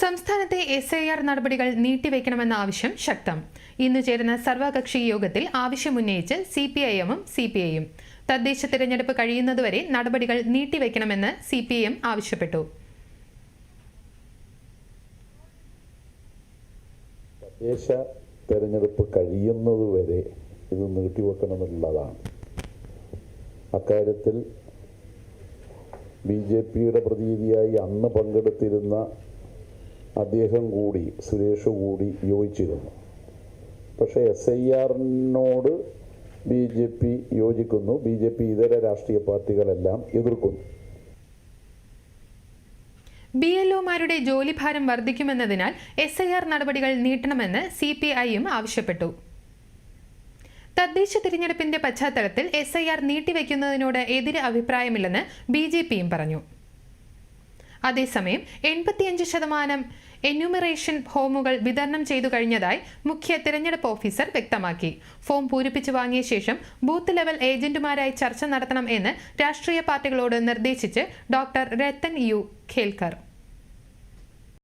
സംസ്ഥാനത്തെ S I R നടപടികൾ നീട്ടിവെക്കണമെന്ന ആവശ്യം ശക്തം. ഇന്ന് ചേരുന്ന സർവകക്ഷി യോഗത്തിൽ ആവശ്യമുന്നയിച്ച് സി പി ഐ എമ്മും സി പി ഐയും തദ്ദേശ തിരഞ്ഞെടുപ്പ് കഴിയുന്നതുവരെ നടപടികൾ നീട്ടിവെക്കണമെന്ന് സി പി എം ആവശ്യപ്പെട്ടു. തദ്ദേശ തെരഞ്ഞെടുപ്പ് കഴിയുന്നതുവരെ ഇത് നീട്ടിവെക്കണമെന്നുള്ളതാണ്. അക്കാര്യത്തിൽ ബി ജെ പിയുടെ പ്രതിനിധിയായി അന്ന് പങ്കെടുത്തിരുന്ന അദ്ദേഹം കൂടി സുരേഷ് കൂടി യോജിച്ചിരുന്നു. പക്ഷേ എസ് ഐ ആറിനോട് ബി ജെ പി യോജിക്കുന്നു. ബി ജെ പി ഇതര രാഷ്ട്രീയ പാർട്ടികളെല്ലാം എതിർക്കുന്നു. ബി എൽ ഒമാരുടെ ജോലിഭാരം വർദ്ധിക്കുമെന്നതിനാൽ എസ് ഐ ആർ നടപടികൾ നീട്ടണമെന്ന് സി പി ഐയും ആവശ്യപ്പെട്ടു. തദ്ദേശ തിരഞ്ഞെടുപ്പിന്റെ പശ്ചാത്തലത്തിൽ എസ് ഐ ആർ നീട്ടിവെക്കുന്നതിനോട് എതിരെ അഭിപ്രായമില്ലെന്ന് ബി ജെ പിയും പറഞ്ഞു. അതേസമയം എൺപത്തിയഞ്ച് ശതമാനം എന്യൂമറേഷൻ ഫോമുകൾ വിതരണം ചെയ്തു കഴിഞ്ഞതായി മുഖ്യ തിരഞ്ഞെടുപ്പ് ഓഫീസർ വ്യക്തമാക്കി. ഫോം പൂരിപ്പിച്ചു വാങ്ങിയ ശേഷം ബൂത്ത് ലെവൽ ഏജന്റുമാരായി ചർച്ച നടത്തണം എന്ന് രാഷ്ട്രീയ പാർട്ടികളോട് നിർദ്ദേശിച്ച് ഡോക്ടർ രത്തൻ യു. ഖേൽക്കർ.